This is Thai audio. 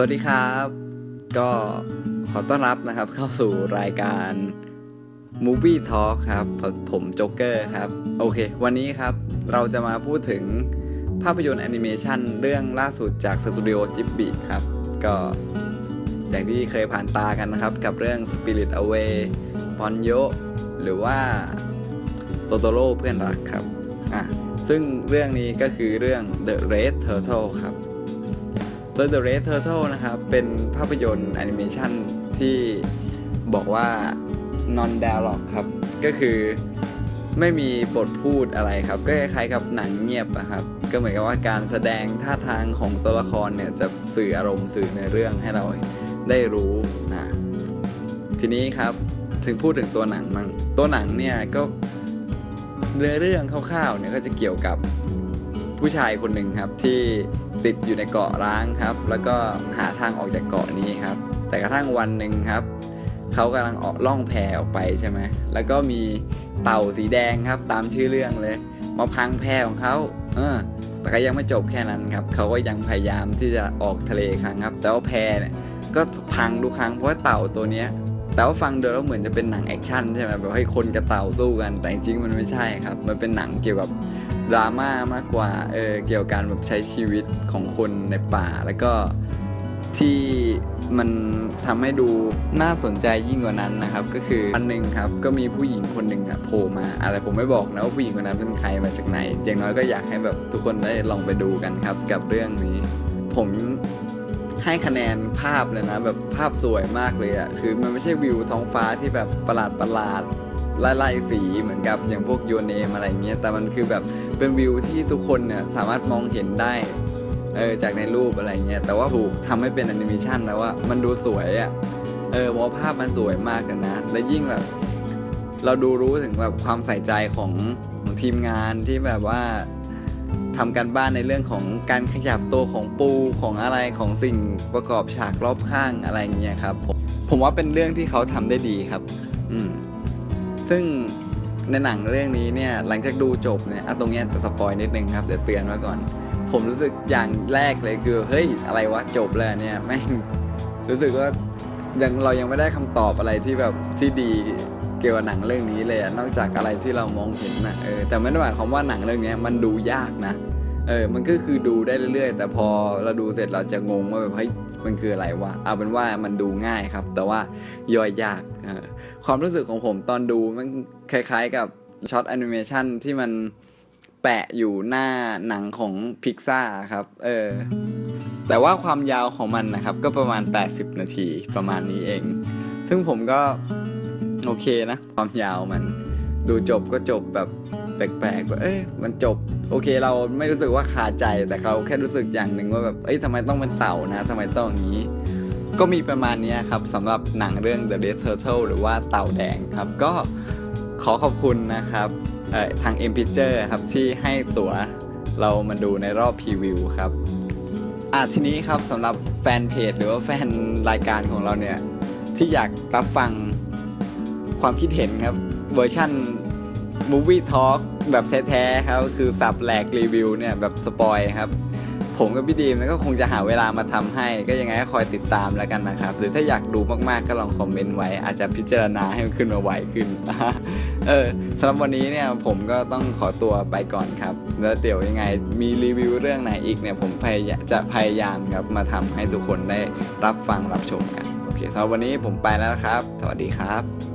สวัสดีครับ ก็ขอต้อนรับนะครับเข้าสู่รายการ Movie Talk ครับ ผมโจ๊กเกอร์ครับ โอเค วันนี้ครับเราจะมาพูดถึงภาพยนตร์แอนิเมชันเรื่องล่าสุดจากสตูดิโอจิบบิครับ ก็อย่างที่เคยผ่านตากันนะครับ กับเรื่อง Spirit Away ปอนโยหรือว่าโตโตโร่เพื่อนรักครับอะซึ่งเรื่องนี้ก็คือเรื่อง The Red Turtle ครับ โดย The Red Turtle นะครับ เป็นภาพยนตร์แอนิเมชันที่บอกว่า non dialogue ครับ ก็คือไม่มีบทพูดอะไรครับ ก็คล้ายๆกับหนังเงียบอะครับ ก็เหมือนกับว่าการแสดงท่าทางของตัวละครเนี่ย จะสื่ออารมณ์สื่อในเรื่องให้เราได้รู้นะทีนี้ครับถึงพูดถึงตัวหนังมั่งตัวหนังเนี่ยก็เนื้อเรื่องคร่าวๆเนี่ยก็จะเกี่ยวกับผู้ชายคนหนึ่งครับที่ ติดอยู่ในเกาะร้างครับ แล้วก็หาทางออกจากเกาะนี้ครับ แต่กระทั่งวันหนึ่งครับเขากำลังออกล่องแพออกไปใช่ไหมแล้วก็มีเต่าสีแดงครับตามชื่อเรื่องเลย มาพังแพของเขาเออแต่ก็ยังไม่จบแค่นั้นครับเขาก็ยังพยายามที่จะออกทะเลครั้งครับ แต่ว่าแพเนี่ยก็พังทุกครั้งเพราะว่าเต่าตัวเนี้ย แต่ว่าฟังดูแล้วเหมือนจะเป็นหนังแอคชั่นใช่ไหมแบบให้คนกับเต่าสู้กัน แต่จริงๆมันไม่ใช่ครับ มันเป็นหนังเกี่ยวกับดราม่ามากกว่า เออ เกี่ยวกับการแบบใช้ชีวิตของคนในป่า แล้วก็ที่มันทำให้ดูน่าสนใจยิ่งกว่านั้นนะครับ ก็คือวันหนึ่งครับ ก็มีผู้หญิงคนหนึ่งอะโผล่มา อะไรผมไม่บอกนะว่าผู้หญิงคนนั้นเป็นใครมาจากไหน อย่างน้อยก็อยากให้แบบทุกคนได้ลองไปดูกันครับ กับเรื่องนี้ ผม ให้คะแนนภาพเลยนะ แบบภาพสวยมากเลยอะคือมันไม่ใช่วิวท้องฟ้าที่แบบประหลาดประหลาดไล่ไล่สีเหมือนกับอย่างพวกโยเนมอะไรเงี้ยแต่มันคือแบบเป็นวิวที่ทุกคนเนี่ยสามารถมองเห็นได้เออจากในรูปอะไรเงี้ยแต่ว่าถูกทำให้เป็นแอนิเมชันแล้วว่ามันดูสวยอะเออว่าภาพมันสวยมากกันนะ และยิ่งแบบ เราดูรู้ถึงแบบความใส่ใจของของทีมงานที่แบบว่า ทำการบ้านในเรื่องของการขยับตัวของปูของอะไรของสิ่งประกอบฉากรอบข้างอะไรเงี้ยครับผมผมว่าเป็นเรื่องที่เขาทำได้ดีครับ อืมซึ่งในหนังเรื่องนี้เนี่ยหลังจากดูจบเนี่ยอะตรงเนี้ยจะสปอยนิดนึงครับเดี๋ยวเตือนไว้ก่อน ผมรู้สึกอย่างแรกเลยคือเฮ้ยอะไรวะจบแล้วเนี่ยแม่งรู้สึกว่ายังเรายังไม่ได้คำตอบอะไรที่แบบที่ดี เกี่ยวกับหนังเรื่องนี้เลยอะนอกจากอะไรที่เรามองเห็นนะเออแต่ไม่ได้หมายความว่าหนังเรื่องนี้มันดูยากนะเออมันก็คือดูได้เรื่อยๆ แต่พอเราดูเสร็จเราจะงงว่าแบบเฮ้ยมันคืออะไรวะเอาเป็นว่ามันดูง่ายครับ แต่ว่าย่อยยากออความรู้สึกของผมตอนดูมันคล้ายๆกับช็อตแอนิเมชันที่มันแปะอยู่หน้าหนังของพิกซ่าครับเออแต่ว่าความยาวของมันนะครับก็ประมาณ 80 นาทีประมาณนี้เอง ซึ่งผมก็ โอเคนะ ความยาวมันดูจบก็จบแบบแปลกๆว่าเอ้ยมันจบ โอเคเราไม่รู้สึกว่าคาใจแต่เขาแค่รู้สึกอย่างหนึ่งว่าแบบเอ้ยทำไมต้องเป็นเต่านะทำไมต้องอย่างนี้ ก็มีประมาณนี้ครับสำหรับหนังเรื่อง The Red Turtle หรือว่าเต่าแดงครับ ก็ขอขอบคุณนะครับเอ่อทาง M Picture ครับที่ให้ตั๋วเรามาดูในรอบพรีวิวครับอะทีนี้ครับสำหรับแฟนเพจหรือว่าแฟนรายการของเราเนี่ยที่อยากรับฟัง ความคิดเห็นครับ เวอร์ชั่น Movie Talk แบบแท้ๆครับคือสับแหลกรีวิวเนี่ยแบบสปอยครับ ผมกับพี่ดีมก็คงจะหาเวลามาทำให้ ก็ยังไงก็คอยติดตามแล้วกันนะครับ หรือถ้าอยากดูมากๆก็ลองคอมเมนต์ไว้ อาจจะพิจารณาให้มันขึ้นมาไวขึ้นเออสำหรับวันนี้เนี่ยผมก็ต้องขอตัวไปก่อนครับ แล้วเดี๋ยวยังไงมีรีวิวเรื่องไหนอีกเนี่ยผมพยายามจะพยายามครับมาทำให้ทุกคนได้รับฟังรับชมกันโอเคสำหรับวันนี้ผมไปแล้วครับ สวัสดีครับ